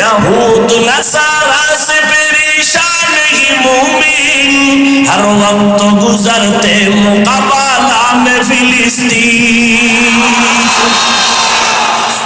یہود نصارا سے پریشان ہی مومن ہر وقت گزرتے مقابلہ میں فلسطین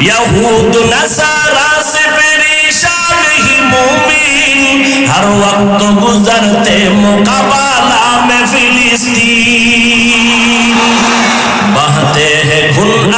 یہود نصارا سے پریشان ہی مومن ہر وقت گزرتے مقابلہ میں فلسطین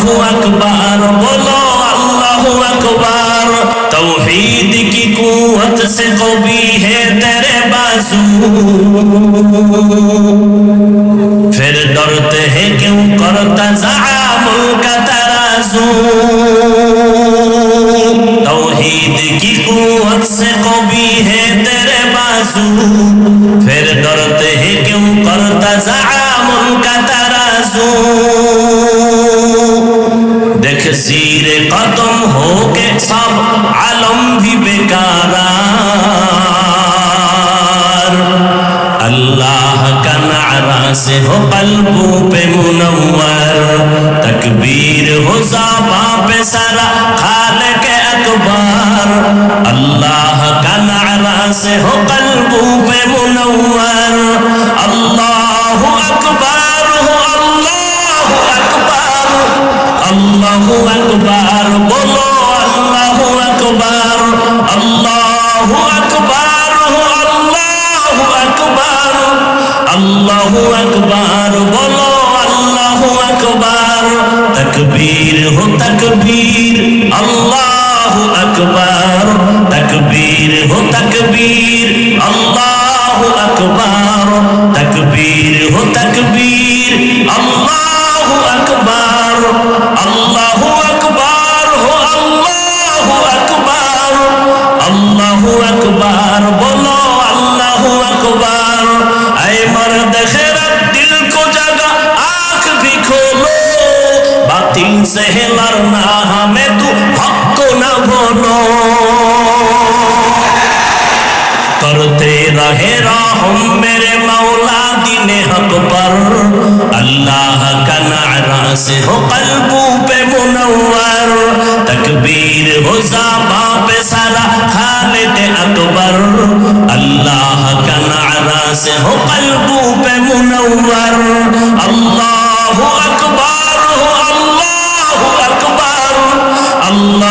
আল্লাহু আকবার, বলো আল্লাহু আকবার। তৌহিদ কি কুওয়াত সে কবি হে তেরে বাজু? ফির ডরতে হে কেউ করতা জামুল কা তারাজু। তৌহিদ কি কুওয়াত সে কবি হে তেরে বাজু? से हो कल्बों पे मुनव्वर तकबीर हो जाबा पे सारा खाल के अकबर अल्लाह का नारा से हो कल्बों पे मुनव्वर अल्लाह अकबर हो अल्लाह अकबर अल्लाह अकबर बोलो अल्लाह अकबर अल्लाह अकबर আকবার তকবীর হো তকবীর আল্লাহ বাতিল সে হেলার না হামে তু হক না বলো। করতে রহে রাহম মেরে মাওলা, দিনে হক পর। আল্লাহ কা নারা সে হো কলবু পে মুনওয়ার। তকবীর হো জাবা পে সারা খালিদ আকবর। আল্লাহ কা নারা সে হো কলবু পে মুনওয়ার। আল্লাহু আকবার।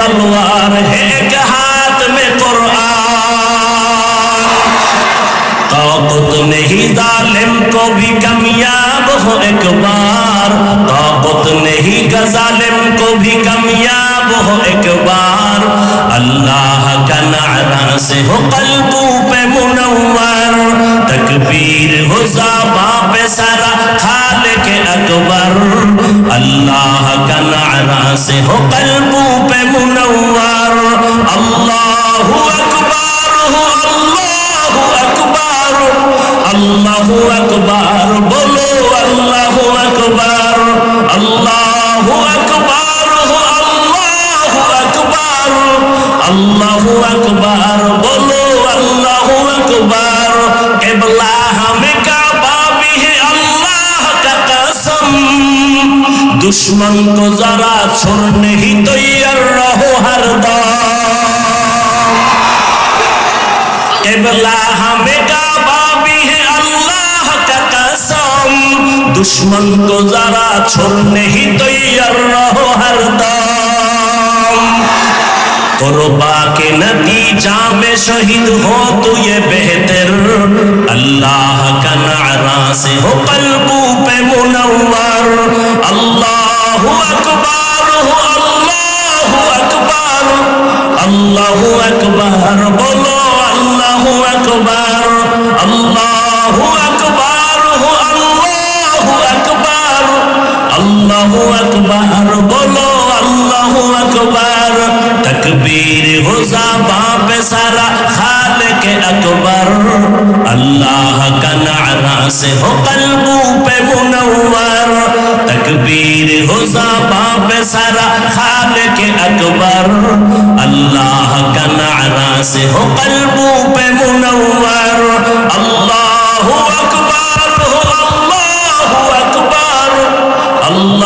तलवार है एक हाथ में कुरान ताकत नहीं जालिम को भी कामयाब हो एक बार ताकत नहीं गजालिम को भी कामयाब हो एक बार अल्लाह का नारा से हो कल्बों पे मुनव्वर तकबीर हो जाबा पे सारा खाल के अकबर अल्लाह का नारा से हो कल्बों पे मुनव्वर अल्लाह अकबर हो अल्लाह अकबर अल्लाह अकबर बोलो अल्लाह अकबर अल्लाह अकबर हो अल्लाह अकबर अल्लाह अकबर बोलो अल्लाह अकबर किबला हमें काबा भी है अल्लाह का कसम दुश्मन को जरा छोड़ने ही तैयार रहो हरदम किबला हमें काबा दुश्मन को जरा छोड़ने ही तैयार रहो हरदम कुर्बा के नतीजा में शहीद हो तो ये बेहतर अल्लाह का नारा से हो कल्बू पे मुनव्वर अल्लाह अकबर हो अल्लाह अकबर अल्लाह अकबर बोलो अल्लाह अकबर अल्लाह আল্লাহ আকবার, বলো আল্লাহ আকবার। তকবীর হোসা বাপ সারা খালেক আকবার। আল্লাহ কা নারা সে হো কলবু পে মুনওয়ার। তকবীর হোসা বাপ সারা খালেক আকবার। আল্লাহ কা নারা সে হো কলবু পে মুনওয়ার। আল্লাহু আকবার।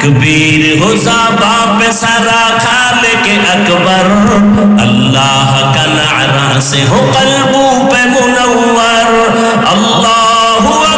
تکبیر ہو زابا پہ سارا خالق اکبر اللہ کا نعرہ سے ہو قلبوں پہ منور اللہ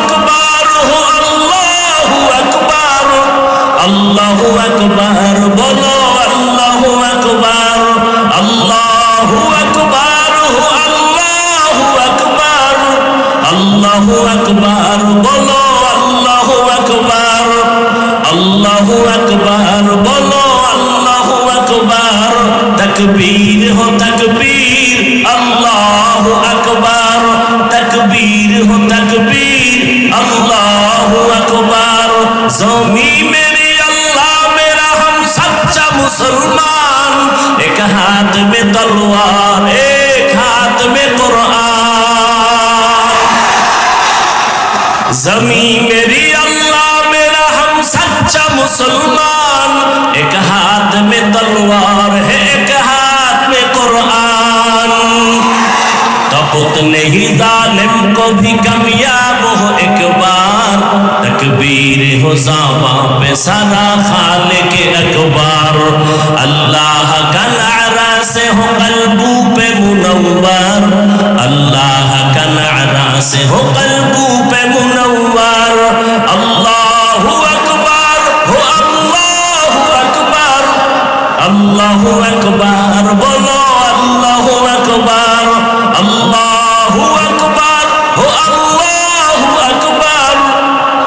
तबुत नहीं जालिम को भी कामयाब हो एक बार तकबीर हो जावा पे सारा खाले के अकबार अल्लाह का नारा से हो कल्बू पे मुनव्वर अल्लाह का नारा से हो कल्बू पे मुनव्वर अल्लाह अकबर हो अल्लाह अकबर अल्लाह अकबर बोलो अल्लाह अकबर আল্লাহু আকবার, ও আল্লাহু আকবার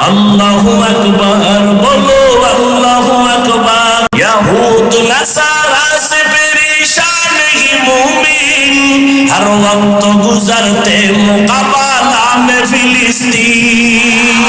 আল্লাহু আকবার, বলো আল্লাহু আকবার। ইয়াহুদ নাসারা সে পেরিশান হি মুমিন, হর ওয়াক্ত গুজরতে ফিলিস্তিন।